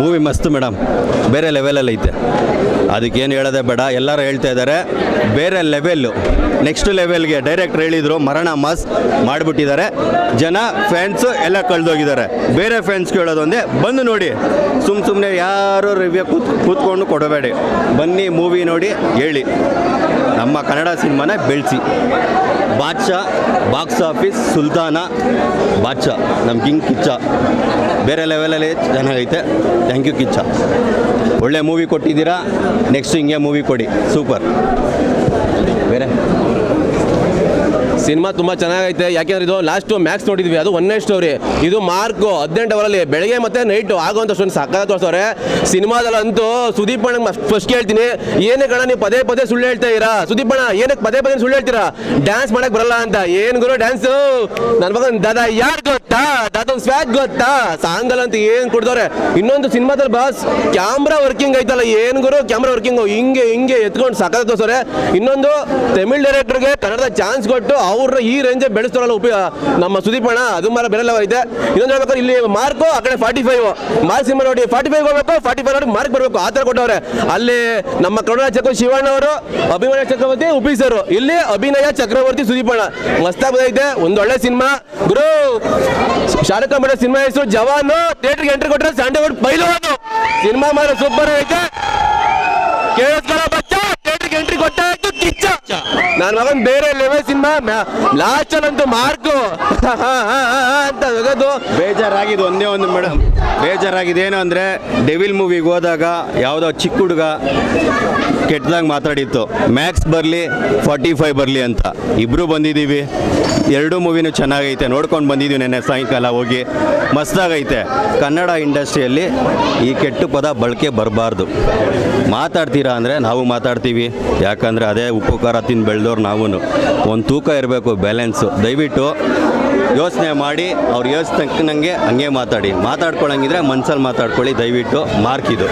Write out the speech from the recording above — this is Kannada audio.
ಮೂವಿ ಮಸ್ತ್ ಮೇಡಮ್ ಬೇರೆ ಲೆವೆಲಲ್ಲಿ ಐತೆ. ಅದಕ್ಕೇನು ಹೇಳೋದೇ ಬೇಡ. ಎಲ್ಲರೂ ಹೇಳ್ತಾ ಇದ್ದಾರೆ. ಬೇರೆ ಲೆವೆಲ್ಲು ನೆಕ್ಸ್ಟ್ ಲೆವೆಲ್ಗೆ ಡೈರೆಕ್ಟ್ರ್ ಹೇಳಿದರು, ಮರಣ ಮಾಸ್ ಮಾಡಿಬಿಟ್ಟಿದ್ದಾರೆ. ಜನ ಫ್ಯಾನ್ಸು ಎಲ್ಲ ಕಳೆದೋಗಿದ್ದಾರೆ. ಬೇರೆ ಫ್ಯಾನ್ಸ್ ಕೇಳೋದೊಂದೇ ಬಂದು ನೋಡಿ. ಸುಮ್ಮ ಸುಮ್ಮನೆ ಯಾರು ರಿವ್ಯೂ ಕೂತ್, ಕೂತ್ಕೊಂಡು ಕೊಡಬೇಡಿ. ಬನ್ನಿ ಮೂವಿ ನೋಡಿ, ಹೇಳಿ. ನಮ್ಮ ಕನ್ನಡ ಸಿನಿಮಾನ ಬೆಳೆಸಿ. ಬಾದ್ಶಾ ಬಾಕ್ಸ್ ಆಫೀಸ್ ಸುಲ್ತಾನ, ಬಾದ್ಶಾ ನಮ್ಮ ಕಿಂಗ್ ಕಿಚ್ಚ. ಬೇರೆ ಲೆವೆಲಲ್ಲಿ ಚೆನ್ನಾಗೈತೆ. Thank you Kichcha. ಒಳ್ಳೆ ಮೂವಿ ಕೊಟ್ಟಿದ್ದೀರಾ? ನೆಕ್ಸ್ಟ್ ಹಿಂಗೆ ಮೂವಿ ಕೊಡಿ. ಸೂಪರ್ ಬೇರೆ? ಸಿನಿಮಾ ತುಂಬ ಚೆನ್ನಾಗೈತೆ. ಯಾಕೆಂದ್ರೆ ಇದು ಲಾಸ್ಟ್ ಮ್ಯಾಕ್ಸ್ ನೋಡಿದ್ವಿ. ಅದು ಒನ್ನೇ ಸ್ಟೋರಿ ಇದು ಮಾರ್ಕ್ ಹದಿನೆಂಟು ಅವರಲ್ಲಿ ಬೆಳಗ್ಗೆ ಮತ್ತೆ ನೈಟ್ ಆಗುವಂತ ಅಷ್ಟೊಂದು ತೋರಿಸ್ತಾರೆ ತೋರಿಸವ್ರೆ. ಸಿನಿಮಾದಲ್ಲಂತೂ ಸುದೀಪ್ ಅಣ್ಣ ಫಸ್ಟ್ ಹೇಳ್ತೀನಿ ಏನೇ ಕಣ, ನೀವು ಪದೇ ಪದೇ ಸುಳ್ಳು ಹೇಳ್ತಾ ಇರಾ ಸುದೀಪ್ ಅಣ್ಣ, ಏನಕ್ಕೆ ಪದೇ ಪದೇ ಸುಳ್ಳು ಹೇಳ್ತೀರಾ? ಡ್ಯಾನ್ಸ್ ಮಾಡಕ್ ಬರಲ್ಲ ಅಂತ. ಏನು ಗುರು ಡ್ಯಾನ್ಸ್ ನನ್ನ ಮಗ ದಾದಾ ಯಾರು ಗೊತ್ತಾ? ದಾದಾ ಸ್ವ್ಯಾಗ್ ಗೊತ್ತಾ? ಸಾಂಗಲ್ ಅಂತ ಏನ್ ಕೊಡ್ದವ್ರೆ? ಇನ್ನೊಂದು ಸಿನಿಮಾದಲ್ಲಿ ಬಾಸ್ ಕ್ಯಾಮ್ರಾ ವರ್ಕಿಂಗ್ ಐತಲ್ಲ. ಏನು ಗುರು ಕ್ಯಾಮ್ರಾ ವರ್ಕಿಂಗ್ ಹಿಂಗೆ ಹಿಂಗೆ ಎತ್ಕೊಂಡು ಸಕ್ಕತ್ತ ತೋರ್ಸವ್ರೆ. ಇನ್ನೊಂದು ತಮಿಳ್ ಡೈರೆಕ್ಟರ್ಗೆ ಕನ್ನಡದ ಚಾನ್ಸ್ ಕೊಟ್ಟು ಅವ್ರನ್ನ ಈ ರೇಂಜ್ ಬೆಳೆಸ್ತಾರಲ್ಲ ಉಪಯೋಗ ನಮ್ಮ ಸುದೀಪ್ ಅಣ್ಣ, ಅದು ಮರ ಬೆಲೆ ಇದೆ. ಇನ್ನೊಂದು ಹೇಳ್ಬೇಕಾದ್ರೆ ಇಲ್ಲಿ ಮಾರ್ಕು ಆ ಕಡೆ ಫಾರ್ಟಿ ಫೈವ್ ಮಾರ್ಕ್ ನೋಡಿ ಫಾರ್ಟಿ ಫೈವ್ ಹೋಗ್ಬೇಕು ಫಾರ್ಟಿ ಫೈವ್ ನೋಡಿ ಮಾರ್ಕ್ ಬರಬೇಕು, ಆ ಥರ ಕೊಟ್ಟವ್ರೆ. ಅಲ್ಲಿ ನಮ್ಮ ಕರುಣಾ ಚಕ್ರವರ್ತಿ ಶಿವಣ್ಣ ಅವರು, ಅಭಿನಯ ಚಕ್ರವರ್ತಿ ಉಪಿ ಇಲ್ಲಿ ಅಭಿನಯ ಚಕ್ರವರ್ತಿ ಸುದೀಪ್ ಅಣ್ಣ. ಮಸ್ತಾಗಿ ಬಂದೈತೆ ಒಂದು ಒಳ್ಳೆ ಸಿನಿಮಾ. ಗುರು, ಶಾರುಖ್ ಖಾನ್ ಮಾಡೋ ಸಿನಿಮಾ ಹೆಸರು ಜವಾನ್. ಥಿಯೇಟರ್ಗೆ ಎಂಟ್ರಿ ಕೊಟ್ಟರೆ ಸಂಡೇ ಬೈಲು ಸಿನಿಮಾ ಮಾರ ಸೂಪರ್ ಐತೆ. ಕೇಳಿಸ್ಕೊಳ ಬಚ್ಚ ಥಿಯೇಟರ್ಗೆ ಎಂಟ್ರಿ ಕೊಟ್ಟಾಯ್ತು ಕಿಚ್ಚ ನನ್ನ ಮಗನ್ ಬೇರೆ ಲೆವೆಲ್ ಸಿನಿಮಾ ಲಾಸ್ಟ್ ಅಂತೂ ಮಾರ್ಕು ಅಂತ ಹೋಗೋದು. ಬೇಜಾರಾಗಿದೆ ಒಂದೇ ಒಂದು ಮೇಡಮ್ ಬೇಜಾರಾಗಿದೆ ಏನು ಅಂದರೆ ಡೆವಿಲ್ ಮೂವಿಗೆ ಹೋದಾಗ ಯಾವುದೋ ಚಿಕ್ಕ ಹುಡುಗ ಕೆಟ್ಟದಾಗ ಮಾತಾಡಿತ್ತು. ಮ್ಯಾಕ್ಸ್ ಬರಲಿ ಫಾರ್ಟಿ ಫೈವ್ ಬರಲಿ ಅಂತ. ಇಬ್ಬರು ಬಂದಿದ್ದೀವಿ. ಎರಡೂ ಮೂವಿನೂ ಚೆನ್ನಾಗೈತೆ. ನೋಡ್ಕೊಂಡು ಬಂದಿದ್ದೀವಿ ನೆನ್ನೆ ಸಾಯಂಕಾಲ ಹೋಗಿ. ಮಸ್ತಾಗೈತೆ. ಕನ್ನಡ ಇಂಡಸ್ಟ್ರಿಯಲ್ಲಿ ಈ ಕೆಟ್ಟ ಪದ ಬಳಕೆ ಬರಬಾರ್ದು. ಮಾತಾಡ್ತೀರಾ ಅಂದರೆ ನಾವು ಮಾತಾಡ್ತೀವಿ. ಯಾಕಂದರೆ ಅದೇ ಉಪಕಾರ ತಿಂದು ಬೆಳೆದವ್ರು ನಾವು ಒಂದು ತೂಕ ಇರಬೇಕು ಬ್ಯಾಲೆನ್ಸು ದಯವಿಟ್ಟು ಯೋಚನೆ ಮಾಡಿ, ಅವ್ರು ನನಗೆ ಹಂಗೆ ಮಾತಾಡಿ. ಮಾತಾಡ್ಕೊಳಂಗಿದ್ರೆ ಮನ್ಸಲ್ಲಿ ಮಾತಾಡ್ಕೊಳ್ಳಿ, ದಯವಿಟ್ಟು ಮಾರ್ಕ್ ಇದು.